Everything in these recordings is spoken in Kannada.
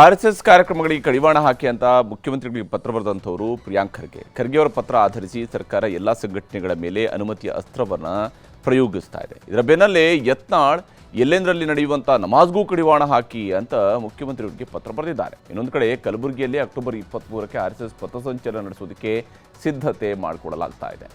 ಆರ್ ಎಸ್ ಎಸ್ ಕಾರ್ಯಕ್ರಮಗಳಿಗೆ ಕಡಿವಾಣ ಹಾಕಿ ಅಂತ ಮುಖ್ಯಮಂತ್ರಿಗಳಿಗೆ ಪತ್ರ ಬರೆದಂಥವರು ಪ್ರಿಯಾಂಕ್ ಖರ್ಗೆ. ಖರ್ಗೆ ಅವರ ಪತ್ರ ಆಧರಿಸಿ ಸರ್ಕಾರ ಎಲ್ಲ ಸಂಘಟನೆಗಳ ಮೇಲೆ ಅನುಮತಿಯ ಅಸ್ತ್ರವನ್ನು ಪ್ರಯೋಗಿಸ್ತಾ ಇದೆ. ಇದರ ಬೆನ್ನಲ್ಲೇ ಯತ್ನಾಳ್ ಎಲ್ಲೆಂದರಲ್ಲಿ ನಡೆಯುವಂಥ ನಮಾಜ್ಗೂ ಕಡಿವಾಣ ಹಾಕಿ ಅಂತ ಮುಖ್ಯಮಂತ್ರಿಗಳಿಗೆ ಪತ್ರ ಬರೆದಿದ್ದಾರೆ. ಇನ್ನೊಂದು ಕಡೆ ಕಲಬುರಗಿಯಲ್ಲಿ ಅಕ್ಟೋಬರ್ ಇಪ್ಪತ್ತ್ಮೂರಕ್ಕೆ ಆರ್ ಎಸ್ ಎಸ್ ಪಥಸಂಚಲನ ನಡೆಸೋದಕ್ಕೆ ಸಿದ್ಧತೆ ಮಾಡಿಕೊಡಲಾಗ್ತಾ ಇದೆ.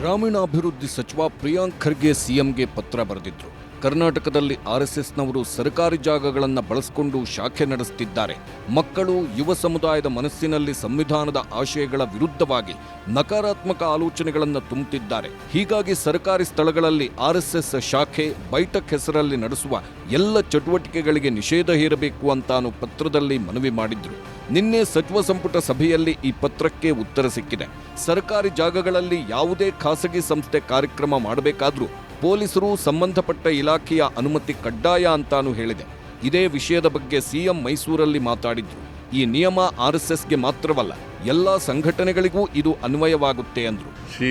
ಗ್ರಾಮೀಣಾಭಿವೃದ್ಧಿ ಸಚಿವ ಪ್ರಿಯಾಂಕ್ ಖರ್ಗೆ ಸಿಎಂಗೆ ಪತ್ರ ಬರೆದಿದ್ರು. ಕರ್ನಾಟಕದಲ್ಲಿ ಆರ್ಎಸ್ಎಸ್ನವರು ಸರ್ಕಾರಿ ಜಾಗಗಳನ್ನು ಬಳಸಿಕೊಂಡು ಶಾಖೆ ನಡೆಸುತ್ತಿದ್ದಾರೆ ಮಕ್ಕಳು, ಯುವ ಸಮುದಾಯದ ಮನಸ್ಸಿನಲ್ಲಿ ಸಂವಿಧಾನದ ಆಶಯಗಳ ವಿರುದ್ಧವಾಗಿ ನಕಾರಾತ್ಮಕ ಆಲೋಚನೆಗಳನ್ನು ತುಂಬುತ್ತಿದ್ದಾರೆ ಹೀಗಾಗಿ ಸರ್ಕಾರಿ ಸ್ಥಳಗಳಲ್ಲಿ ಆರ್ಎಸ್ಎಸ್ ಶಾಖೆ ಬೈಠಕ್ ಹೆಸರಲ್ಲಿ ನಡೆಸುವ ಎಲ್ಲ ಚಟುವಟಿಕೆಗಳಿಗೆ ನಿಷೇಧ ಹೇರಬೇಕು ಅಂತಾನು ಪತ್ರದಲ್ಲಿ ಮನವಿ ಮಾಡಿದ್ರು. ನಿನ್ನೆ ಸಚಿವ ಸಂಪುಟ ಸಭೆಯಲ್ಲಿ ಈ ಪತ್ರಕ್ಕೆ ಉತ್ತರ ಸಿಕ್ಕಿದೆ. ಸರ್ಕಾರಿ ಜಾಗಗಳಲ್ಲಿ ಯಾವುದೇ ಖಾಸಗಿ ಸಂಸ್ಥೆ ಕಾರ್ಯಕ್ರಮ ಮಾಡಬೇಕಾದ್ರೂ ಪೊಲೀಸರು ಸಂಬಂಧಪಟ್ಟ ಇಲಾಖೆಯ ಅನುಮತಿ ಕಡ್ಡಾಯ ಅಂತಾನೂ ಹೇಳಿದೆ. ಇದೇ ವಿಷಯದ ಬಗ್ಗೆ ಸಿಎಂ ಮೈಸೂರಲ್ಲಿ ಮಾತಾಡಿದ್ರು. ಈ ನಿಯಮ ಆರ್ ಎಸ್ ಎಸ್ಗೆ ಮಾತ್ರವಲ್ಲ, ಎಲ್ಲ ಸಂಘಟನೆಗಳಿಗೂ ಇದು ಅನ್ವಯವಾಗುತ್ತೆ ಅಂದ್ರು. ಸಿ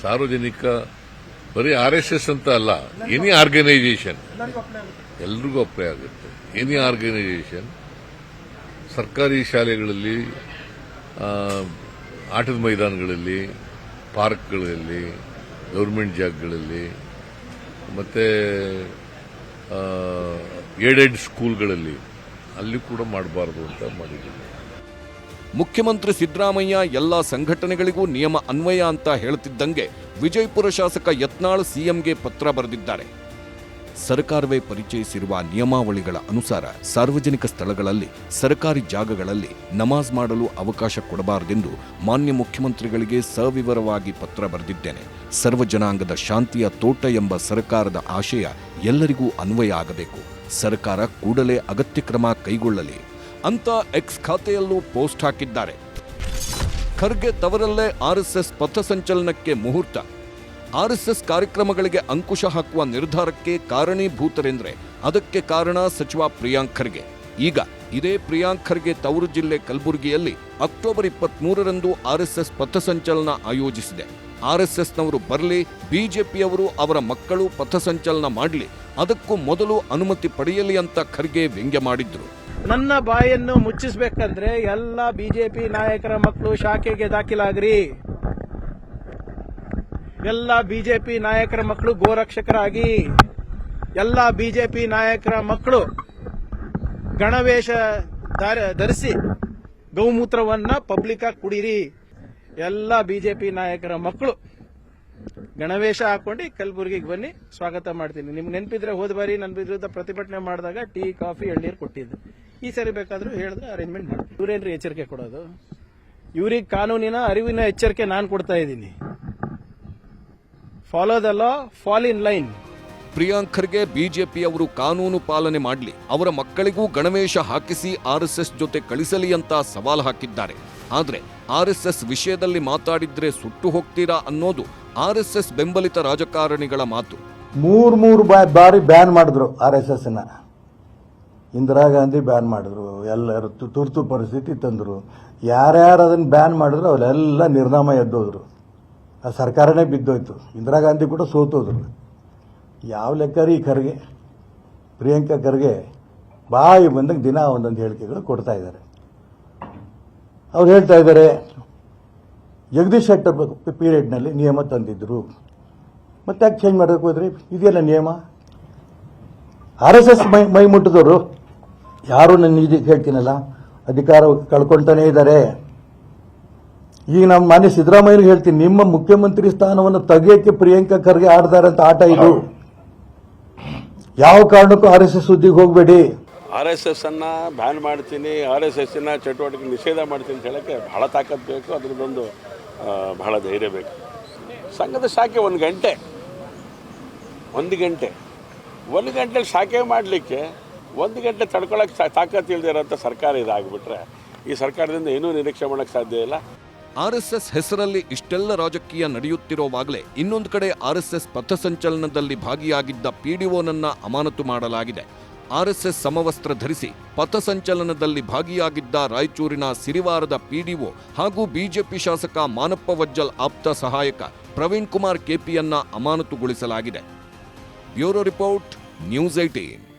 ಸಾರ್ವಜನಿಕ, ಬರೀ ಆರ್ ಎಸ್ ಎಸ್ ಅಂತ ಅಲ್ಲ ಎನಿ ಆರ್ಗನೈಸೇಷನ್. ಎಲ್ರಿಗೂ ಅಪ್ಲೈ ಆಗುತ್ತೆ. ಎನಿ ಆರ್ಗನೈಸೇಷನ್, ಸರ್ಕಾರಿ ಶಾಲೆಗಳಲ್ಲಿ ಆಟದ ಮೈದಾನಗಳಲ್ಲಿ, ಪಾರ್ಕ್ಗಳಲ್ಲಿ, ಗೌರ್ಮೆಂಟ್ ಜಾಗಗಳಲ್ಲಿ ಮತ್ತೆ ಏಡೆಡ್ ಸ್ಕೂಲ್ಗಳಲ್ಲಿ ಅಲ್ಲಿ ಕೂಡ ಮಾಡಬಾರ್ದು ಅಂತ ಮಾಡಿದ್ದೀವಿ ಮುಖ್ಯಮಂತ್ರಿ ಸಿದ್ದರಾಮಯ್ಯ ಎಲ್ಲ ಸಂಘಟನೆಗಳಿಗೂ ನಿಯಮ ಅನ್ವಯ ಅಂತ ಹೇಳುತ್ತಿದ್ದಂಗೆ ವಿಜಯಪುರ ಶಾಸಕ ಯತ್ನಾಳ್ ಸಿಎಂಗೆ ಪತ್ರ ಬರೆದಿದ್ದಾರೆ. ಸರ್ಕಾರವೇ ಪರಿಚಯಿಸಿರುವ ನಿಯಮಾವಳಿಗಳ ಅನುಸಾರ ಸಾರ್ವಜನಿಕ ಸ್ಥಳಗಳಲ್ಲಿ ಸರ್ಕಾರಿ ಜಾಗಗಳಲ್ಲಿ ನಮಾಜ್ ಮಾಡಲು ಅವಕಾಶ ಕೊಡಬಾರದೆಂದು ಮಾನ್ಯ ಮುಖ್ಯಮಂತ್ರಿಗಳಿಗೆ ಸವಿವರವಾಗಿ ಪತ್ರ ಬರೆದಿದ್ದೇನೆ. ಸರ್ವ ಜನಾಂಗದ ಶಾಂತಿಯ ತೋಟ ಎಂಬ ಸರ್ಕಾರದ ಆಶಯ ಎಲ್ಲರಿಗೂ ಅನ್ವಯ ಆಗಬೇಕು. ಸರ್ಕಾರ ಕೂಡಲೇ ಅಗತ್ಯ ಕ್ರಮ ಕೈಗೊಳ್ಳಲಿ. ಅಂತ ಎಕ್ಸ್ ಖಾತೆಯಲ್ಲೂ ಪೋಸ್ಟ್ ಹಾಕಿದ್ದಾರೆ. ಖರ್ಗೆ ತವರಲ್ಲೇ ಆರ್ಎಸ್ಎಸ್ ಪಥಸಂಚಲನಕ್ಕೆ ಮುಹೂರ್ತ. ಆರ್ಎಸ್ಎಸ್ ಕಾರ್ಯಕ್ರಮಗಳಿಗೆ ಅಂಕುಶ ಹಾಕುವ ನಿರ್ಧಾರಕ್ಕೆ ಕಾರಣೀಭೂತರೆಂದ್ರೆ ಅದಕ್ಕೆ ಕಾರಣ ಸಚಿವ ಪ್ರಿಯಾಂಕ್ ಖರ್ಗೆ. ಈಗ ಇದೇ ಪ್ರಿಯಾಂಕ್ ಖರ್ಗೆ ತವರು ಜಿಲ್ಲೆ ಕಲಬುರಗಿಯಲ್ಲಿ ಅಕ್ಟೋಬರ್ ಇಪ್ಪತ್ಮೂರರಂದು ಪಥ ಪಥಸಂಚಲನ ಆಯೋಜಿಸಿದೆ. ಆರ್ ಎಸ್ ಎಸ್ನವರು ಬರಲಿ, ಬಿಜೆಪಿಯವರು ಅವರ ಮಕ್ಕಳು ಪಥಸಂಚಲನ ಮಾಡಲಿ, ಅದಕ್ಕೂ ಮೊದಲು ಅನುಮತಿ ಪಡೆಯಲಿ ಅಂತ ಖರ್ಗೆ ವ್ಯಂಗ್ಯ ಮಾಡಿದ್ರು. ನನ್ನ ಬಾಯನ್ನು ಮುಚ್ಚಿಸಬೇಕಂದ್ರೆ ಎಲ್ಲ ಬಿಜೆಪಿ ನಾಯಕರ ಮಕ್ಕಳು ಶಾಖೆಗೆ ದಾಖಲಾಗ್ರಿ. ಎಲ್ಲ ಬಿಜೆಪಿ ನಾಯಕರ ಮಕ್ಕಳು ಗೋರಕ್ಷಕರಾಗಿ, ಎಲ್ಲ ಬಿಜೆಪಿ ನಾಯಕರ ಮಕ್ಕಳು ಗಣವೇಶ ಧಾರ- ಧರಿಸಿ ಗೌಮೂತ್ರವನ್ನ ಪಬ್ಲಿಕ್ ಆಗಿ ಕುಡೀರಿ. ಎಲ್ಲ ಬಿಜೆಪಿ ನಾಯಕರ ಮಕ್ಕಳು ಗಣವೇಶ ಹಾಕೊಂಡು ಕಲಬುರಗಿಗೆ ಬನ್ನಿ. ಸ್ವಾಗತ ಮಾಡ್ತೀನಿ. ನಿಮ್ಗೆ ನೆನಪಿದ್ರೆ ಹೋದ ಬಾರಿ ನನ್ನ ವಿರುದ್ಧ ಪ್ರತಿಭಟನೆ ಮಾಡಿದಾಗ ಟೀ, ಕಾಫಿ, ಎಳ್ನೀರು ಕೊಟ್ಟಿದ್ದು. ಈ ಸರಿ ಬೇಕಾದ್ರೂ ಹೇಳಿದ್ರೆ ಅರೇಂಜ್ಮೆಂಟ್ ಮಾಡಿ ಇವ್ರೇನ್ರಿ ಎಚ್ಚರಿಕೆ ಕೊಡೋದು? ಇವ್ರಿಗೆ ಕಾನೂನಿನ, ಅರಿವಿನ ಎಚ್ಚರಿಕೆ ನಾನು ಕೊಡ್ತಾ ಇದ್ದೀನಿ. Follow the law fall in line ಪ್ರಿಯಾಂಕರ್ಗೆ ಬಿಜೆಪಿಯವರು ಕಾನೂನು ಪಾಲನೆ ಮಾಡಲಿ. ಅವರ ಮಕ್ಕಳಿಗೂ ಗಣವೇಶ ಹಾಕಿಸಿ ಆರ್ಎಸ್ಎಸ್ ಜೊತೆ ಕಳಿಸಲಿ ಅಂತ ಸವಾಲು ಹಾಕಿದ್ದಾರೆ. ಆದರೆ ಆರ್ಎಸ್ಎಸ್ ವಿಷಯದಲ್ಲಿ ಮಾತಾಡಿದ್ರೆ ಸುಟ್ಟು ಹೋಗ್ತೀರಾ ಅನ್ನೋದು ಆರ್ಎಸ್ಎಸ್ ಬೆಂಬಲಿತ ರಾಜಕಾರಣಿಗಳ ಮಾತು. ಮೂರು ಮೂರು ಬಾರಿ ಬ್ಯಾನ್ ಮಾಡಿದ್ರು ಆರ್ ಎಸ್ ಎಸ್ನ. ಇಂದಿರಾ ಗಾಂಧಿ ಬ್ಯಾನ್ ಮಾಡಿದ್ರು ಎಲ್ಲರೂ ತು- ತುರ್ತು ಪರಿಸ್ಥಿತಿ ತಂದರು. ಯಾರ್ಯಾರು ಅದನ್ನು ಬ್ಯಾನ್ ಮಾಡಿದ್ರು ಅವರೆಲ್ಲ ನಿರ್ನಾಮ ಎದ್ದೋದ್ರು. ಆ ಸರ್ಕಾರನೇ ಬಿದ್ದೋಯ್ತು. ಇಂದಿರಾ ಗಾಂಧಿ ಕೂಡ ಸೋತೋದ್ರು ಯಾವ ಲೆಕ್ಕ ರೀ ಖರ್ಗೆ? ಪ್ರಿಯಾಂಕಾ ಖರ್ಗೆ ಬಾಯಿ ಬಂದಂಗೆ ದಿನ ಒಂದೊಂದು ಹೇಳಿಕೆಗಳು ಕೊಡ್ತಾ ಇದ್ದಾರೆ. ಅವ್ರು ಹೇಳ್ತಾ ಇದ್ದಾರೆ, ಜಗದೀಶ್ ಶೆಟ್ಟರ್ ಪೀರಿಯಡ್ನಲ್ಲಿ ನಿಯಮ ತಂದಿದ್ದರು ಮತ್ತೆ ಯಾಕೆ ಚೇಂಜ್ ಮಾಡಬೇಕು ಹೋದ್ರಿ? ಇದೆಯಲ್ಲ ನಿಯಮ? ಆರ್ ಎಸ್ ಎಸ್ ಮೈ ಮೈ ಮುಟ್ಟಿದವರು. ಯಾರು ನನ್ನ ನಿಜ ಹೇಳ್ತೀನಲ್ಲ? ಅಧಿಕಾರ ಕಳ್ಕೊಳ್ತಾನೆ ಇದ್ದಾರೆ. ಈಗ ನಮ್ಮ ಮಾನ್ಯ ಸಿದ್ದರಾಮಯ್ಯನಿಗೆ ಹೇಳ್ತೀನಿ ನಿಮ್ಮ ಮುಖ್ಯಮಂತ್ರಿ ಸ್ಥಾನವನ್ನು ತೆಗೆಯಕ್ಕೆ ಪ್ರಿಯಾಂಕಾ ಖರ್ಗೆ ಆಡ್ತಾರೆ ಅಂತ ಆಟ ಇದು. ಯಾವ ಕಾರಣಕ್ಕೂ ಆರ್ ಎಸ್ ಎಸ್ ಸುದ್ದಿಗೆ ಹೋಗಬೇಡಿ. ಆರ್ ಎಸ್ ಎಸ್ ಅನ್ನ ಬ್ಯಾನ್ ಮಾಡ್ತೀನಿ ಆರ್ ಎಸ್ ಎಸ್ಸಿನ ಚಟುವಟಿಕೆ ನಿಷೇಧ ಮಾಡ್ತೀನಿ ಅಂತ ಹೇಳಕ್ಕೆ ಬಹಳ ತಾಕತ್ ಬೇಕು ಅದ್ರದ್ದೊಂದು ಬಹಳ ಧೈರ್ಯ ಬೇಕು. ಸಂಘದ ಶಾಖೆ ಒಂದು ಗಂಟೆ ಒಂದು ಗಂಟೆ. ಒಂದು ಗಂಟೆಲಿ ಶಾಖೆ ಮಾಡಲಿಕ್ಕೆ ಒಂದು ಗಂಟೆ ತಡ್ಕೊಳಕ್ಕೆ ತಾಕತ್ತು ಇರೋಂಥ ಸರ್ಕಾರ ಇದಾಗ್ಬಿಟ್ರೆ ಈ ಸರ್ಕಾರದಿಂದ ಏನೂ ನಿರೀಕ್ಷೆ ಮಾಡೋಕ್ಕೆ ಸಾಧ್ಯ ಇಲ್ಲ. ಆರ್ಎಸ್ಎಸ್ ಹೆಸರಲ್ಲಿ ಇಷ್ಟೆಲ್ಲ ರಾಜಕೀಯ ನಡೆಯುತ್ತಿರುವಾಗಲೇ ಇನ್ನೊಂದು ಕಡೆ ಆರ್ ಎಸ್ ಎಸ್ ಪಥಸಂಚಲನದಲ್ಲಿ ಭಾಗಿಯಾಗಿದ್ದ ಪಿಡಿಒನನ್ನ ಅಮಾನತು ಮಾಡಲಾಗಿದೆ. ಆರ್ ಎಸ್ ಎಸ್ ಸಮವಸ್ತ್ರ ಧರಿಸಿ ಪಥಸಂಚಲನದಲ್ಲಿ ಭಾಗಿಯಾಗಿದ್ದ ರಾಯಚೂರಿನ ಸಿರಿವಾರದ ಪಿಡಿಒ ಹಾಗೂ ಬಿಜೆಪಿ ಶಾಸಕ ಮಾನಪ್ಪ ವಜ್ಜಲ್ ಆಪ್ತ ಸಹಾಯಕ ಪ್ರವೀಣ್ ಕುಮಾರ್ ಕೆಪಿಯನ್ನ ಅಮಾನತುಗೊಳಿಸಲಾಗಿದೆ. Bureau report, news eighteen